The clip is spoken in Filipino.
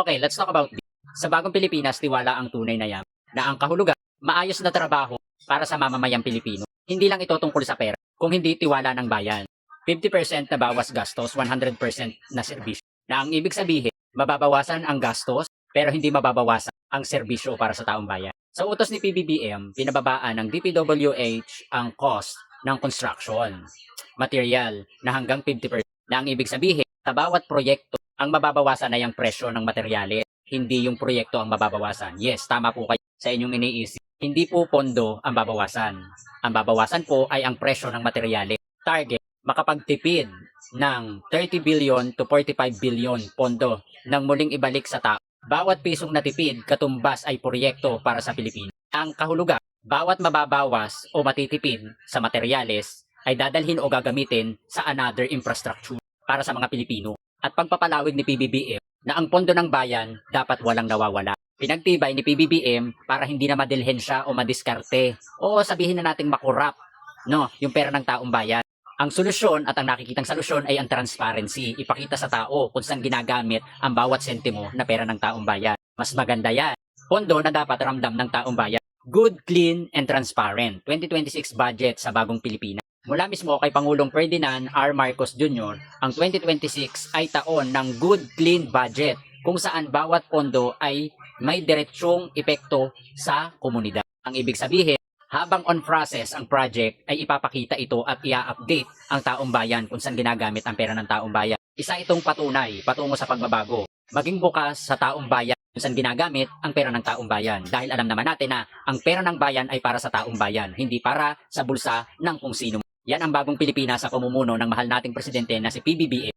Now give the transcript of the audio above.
Okay, let's talk about this. Sa bagong Pilipinas, tiwala ang tunay na yan na ang kahulugan, maayos na trabaho para sa mamamayang Pilipino. Hindi lang ito tungkol sa pera, kung hindi tiwala ng bayan. 50% na bawas gastos, 100% na serbisyo. Na ang ibig sabihin, mababawasan ang gastos, pero hindi mababawasan ang serbisyo para sa taong bayan. Sa utos ni PBBM, pinababaan ng DPWH ang cost ng construction material na hanggang 50% na ang ibig sabihin sa bawat proyekto ang mababawasan ay ang presyo ng materyales hindi yung proyekto ang mababawasan. Yes tama po kayo sa inyong iniisip. Hindi po pondo ang babawasan. Ang babawasan po ay ang presyo ng materyales target makapagtipid ng 30 billion to 45 billion pondo nang muling ibalik sa tao. Bawat pisong natipid katumbas ay proyekto para sa Pilipinas. Ang kahulugan bawat mababawas o matitipid sa materyales ay dadalhin o gagamitin sa another infrastructure para sa mga Pilipino. At pagpapalawig ni PBBM na ang pondo ng bayan dapat walang nawawala. Pinagtibay ni PBBM para hindi na madilhen siya o madiskarte o sabihin na nating makurap no, yung pera ng taong bayan. Ang solusyon at ang nakikitang solusyon ay ang transparency. Ipakita sa tao kung saan ginagamit ang bawat sentimo na pera ng taong bayan. Mas maganda yan. Pondo na dapat ramdam ng taong bayan. Good, clean, and transparent. 2026 budget sa bagong Pilipinas. Mula mismo kay Pangulong Ferdinand R. Marcos Jr., ang 2026 ay taon ng good, clean budget kung saan bawat pondo ay may diretsyong epekto sa komunidad. Ang ibig sabihin, habang on process ang project ay ipapakita ito at i-update ang taong bayan kung saan ginagamit ang pera ng taong bayan. Isa itong patunay patungo sa pagbabago. Maging bukas sa taong bayan kung saan ginagamit ang pera ng taong bayan. Dahil alam naman natin na ang pera ng bayan ay para sa taong bayan, hindi para sa bulsa ng kung sino. Yan ang bagong Pilipinas sa pamumuno ng mahal nating presidente na si PBBM.